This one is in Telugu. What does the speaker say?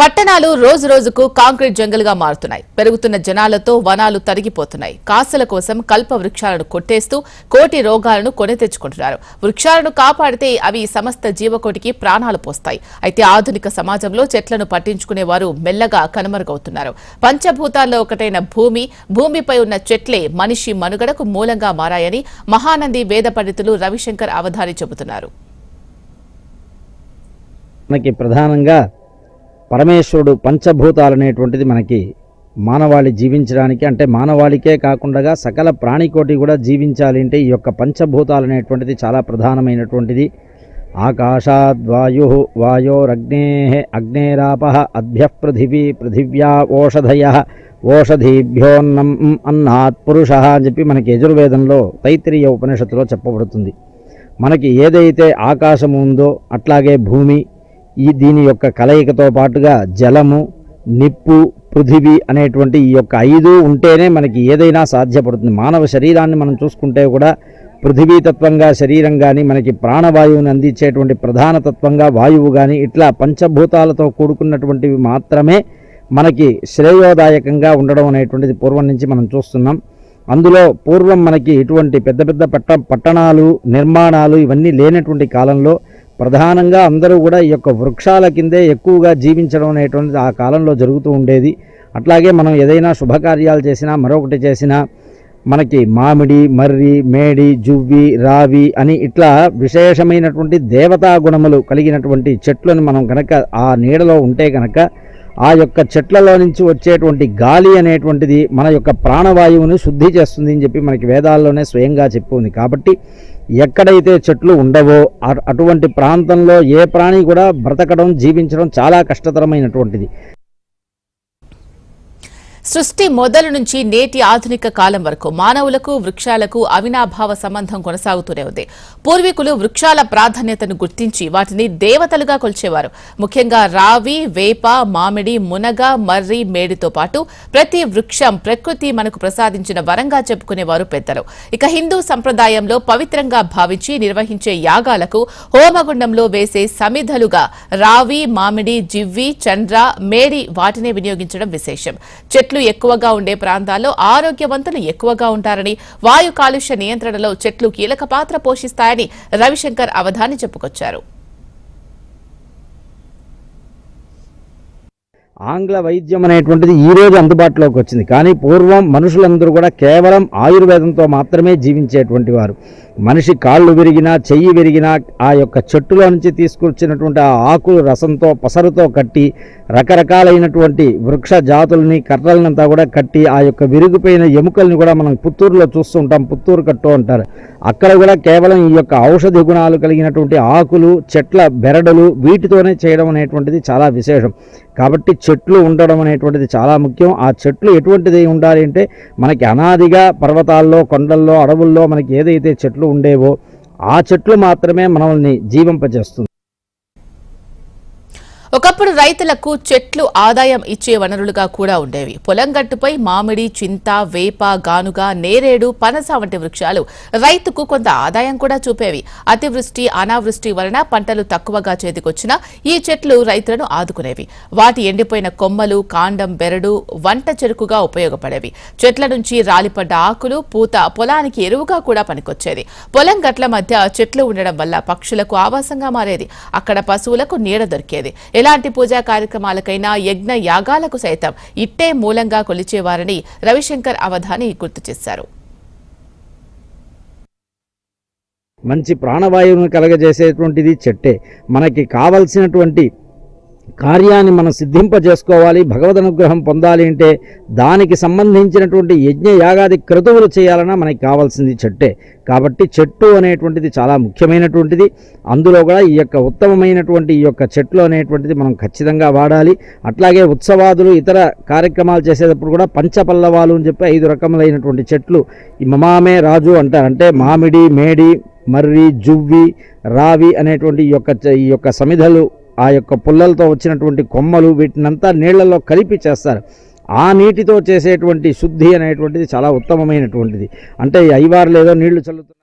పట్టణాలు రోజు రోజుకు కాంక్రీట్ జంగల్గా మారుతున్నాయి. పెరుగుతున్న జనాలతో వనాలు తరిగిపోతున్నాయి. కాసుల కోసం కల్ప వృక్షాలను కొట్టేస్తూ కోటి రోగాలను కొని తెచ్చుకుంటున్నారు. వృక్షాలను కాపాడితే అవి సమస్త జీవకోటికి ప్రాణాలు పోస్తాయి. అయితే ఆధునిక సమాజంలో చెట్లను పట్టించుకునే వారు మెల్లగా కనుమరుగవుతున్నారు. పంచభూతాల్లో ఒకటైన భూమి భూమిపై ఉన్న చెట్లే మనిషి మనుగడకు మూలంగా మారాయని మహానంది వేద పండితులు రవిశంకర్ అవధాని చెబుతున్నారు. మనకి ప్రధానంగా పరమేశ్వరుడు పంచభూతాలనేటువంటిది మనకి మానవాళి జీవించడానికి అంటే మానవాళికే కాకుండా సకల ప్రాణికోటి కూడా జీవించాలి అంటే ఈ యొక్క పంచభూతాలు అనేటువంటిది చాలా ప్రధానమైనటువంటిది. ఆకాశాద్వాయు వాయోరగ్నే అగ్నేరాప అభ్య పృథివీ పృథివ్యా ఓషధయ ఓషధీభ్యోన్నం అన్నాత్ పురుష అని చెప్పి మనకి యజుర్వేదంలో తైత్రీయ ఉపనిషత్తులో చెప్పబడుతుంది. మనకి ఏదైతే ఆకాశం ఉందో అట్లాగే భూమి ఈ దీని యొక్క కలయికతో పాటుగా జలము నిప్పు పృథివీ అనేటువంటి ఈ యొక్క ఐదు ఉంటేనే మనకి ఏదైనా సాధ్యపడుతుంది. మానవ శరీరాన్ని మనం చూసుకుంటే కూడా పృథివీతత్వంగా శరీరం కానీ మనకి ప్రాణవాయువుని అందించేటువంటి ప్రధాన తత్వంగా వాయువు కానీ ఇట్లా పంచభూతాలతో కూడుకున్నటువంటివి మాత్రమే మనకి శ్రేయోదాయకంగా ఉండడం అనేటువంటిది పూర్వం నుంచి మనం చూస్తున్నాం. అందులో పూర్వం మనకి ఇటువంటి పెద్ద పెద్ద పట్ట పట్టణాలు నిర్మాణాలు ఇవన్నీ లేనటువంటి కాలంలో ప్రధానంగా అందరూ కూడా ఈ యొక్క వృక్షాల కిందే ఎక్కువగా జీవించడం అనేటువంటిది ఆ కాలంలో జరుగుతూ ఉండేది. అట్లాగే మనం ఏదైనా శుభకార్యాలు చేసినా మరొకటి చేసినా మనకి మామిడి మర్రి మేడి జువ్వి రావి అని ఇట్లా విశేషమైనటువంటి దేవతా గుణములు కలిగినటువంటి చెట్లను మనం కనుక ఆ నీడలో ఉంటే కనుక ఆ యొక్క చెట్లలో నుంచి వచ్చేటువంటి గాలి అనేటువంటిది మన యొక్క ప్రాణవాయువుని శుద్ధి చేస్తుంది అని చెప్పి మనకి వేదాల్లోనే స్వయంగా చెప్పి ఉంది. కాబట్టి ఎక్కడైతే చెట్లు ఉండవో అటువంటి ప్రాంతంలో ఏ ప్రాణి కూడా బ్రతకడం జీవించడం చాలా కష్టతరమైనటువంటిది. సృష్టి మొదలు నుంచి నేటి ఆధునిక కాలం వరకు మానవులకు వృక్షాలకు అవినాభావ సంబంధం కొనసాగుతూనే ఉంది. పూర్వీకులు వృక్షాల ప్రాధాన్యతను గుర్తించి వాటిని దేవతలుగా కొలిచేవారు. ముఖ్యంగా రావి వేప మామిడి మునగ మర్రి మేడితో పాటు ప్రతి వృక్షం ప్రకృతి మనకు ప్రసాదించిన వరంగా చెప్పుకునేవారు పెద్దలు. ఇక హిందూ సంప్రదాయంలో పవిత్రంగా భావించి నిర్వహించే యాగాలకు హోమగుండంలో వేసే సమిధలుగా రావి మామిడి జివ్వి చంద్ర మేడి వాటినే వినియోగించడం విశేషం. చెట్లు ఎక్కువగా ఉండే ప్రాంతాల్లో ఆరోగ్యవంతులు ఎక్కువగా ఉంటారని వాయు కాలుష్య నియంత్రణలో చెట్లు కీలక పాత్ర పోషిస్తాయని రవిశంకర్ అవధాని చెప్పుకొచ్చారు. ఆంగ్ల వైద్యం అనేటువంటిది ఈ అందుబాటులోకి వచ్చింది. కానీ పూర్వం మనుషులందరూ కూడా కేవలం ఆయుర్వేదంతో మాత్రమే జీవించేటువంటి వారు. మనిషి కాళ్ళు విరిగినా చెయ్యి విరిగినా ఆ యొక్క చెట్టులో నుంచి తీసుకొచ్చినటువంటి ఆ ఆకులు రసంతో పసరుతో కట్టి రకరకాలైనటువంటి వృక్ష జాతుల్ని కర్రలనంతా కూడా కట్టి ఆ యొక్క విరిగిపోయిన ఎముకల్ని కూడా మనం పుత్తూరులో చూస్తూ ఉంటాం. పుత్తూరు కట్టు అంటారు. అక్కడ కూడా కేవలం ఈ యొక్క ఔషధ గుణాలు కలిగినటువంటి ఆకులు చెట్ల బెరడలు వీటితోనే చేయడం అనేటువంటిది చాలా విశేషం. కాబట్టి చెట్లు ఉండడం అనేటువంటిది చాలా ముఖ్యం. ఆ చెట్లు ఎటువంటిది ఉండాలి అంటే మనకి అనాదిగా పర్వతాల్లో కొండల్లో అడవుల్లో మనకి ఏదైతే చెట్లు ఉండేవో ఆ చెట్లు మాత్రమే మనల్ని జీవింపజేస్తుంది. ఒకప్పుడు రైతులకు చెట్లు ఆదాయం ఇచ్చే వనరులుగా కూడా ఉండేవి. పొలం గట్టుపై మామిడి చింత వేప గానుగ నేరేడు పనస వంటి వృక్షాలు రైతుకు కొంత ఆదాయం కూడా చూపేవి. అతివృష్టి అనావృష్టి వలన పంటలు తక్కువగా చేతికొచ్చినా ఈ చెట్లు రైతులను ఆదుకునేవి. వాటి ఎండిపోయిన కొమ్మలు కాండం బెరడు వంట చెరుకుగా ఉపయోగపడేవి. చెట్ల నుంచి రాలిపడ్డ ఆకులు పూత పొలానికి ఎరువుగా కూడా పనికొచ్చేది. పొలం గట్ల మధ్య చెట్లు ఉండడం వల్ల పక్షులకు ఆవాసంగా మారేది. అక్కడ పశువులకు నీడ దొరికేది. ఎలాంటి పూజా కార్యక్రమాలకైనా యజ్ఞ యాగాలకు సైతం ఇట్టే మూలంగా కొలిచేవారని రవిశంకర్ అవధాని గుర్తు చేశారు. మంచి ప్రాణవాయువును కలగజేసేటువంటిది చెట్టే. మనకి కావలసినటువంటి కార్యాన్ని మనం సిద్ధింపజేసుకోవాలి భగవద్ అనుగ్రహం పొందాలి అంటే దానికి సంబంధించినటువంటి యజ్ఞ యాగాది క్రతువులు చేయాలన్నా మనకి కావాల్సింది చెట్టే. కాబట్టి చెట్టు అనేటువంటిది చాలా ముఖ్యమైనటువంటిది. అందులో కూడా ఈ యొక్క ఉత్తమమైనటువంటి ఈ యొక్క చెట్లు అనేటువంటిది మనం ఖచ్చితంగా వాడాలి. అట్లాగే ఉత్సవాదులు ఇతర కార్యక్రమాలు చేసేటప్పుడు కూడా పంచపల్లవాలు అని చెప్పి ఐదు రకములైనటువంటి చెట్లు ఈ మమామే రాజు అంటారు. అంటే మామిడి మేడి మర్రి జువ్వి రావి అనేటువంటి ఈ యొక్క ఈ యొక్క సమిధలు ఆ యొక్క పుల్లలతో వచ్చినటువంటి కొమ్మలు వీటినంతా నీళ్ళలో కలిపి చేస్తారు. ఆ నీటితో చేసేటువంటి శుద్ధి అనేటువంటిది చాలా ఉత్తమమైనటువంటిది. అంటే ఈ ఐవారు లేదో నీళ్ళు చల్లుతారు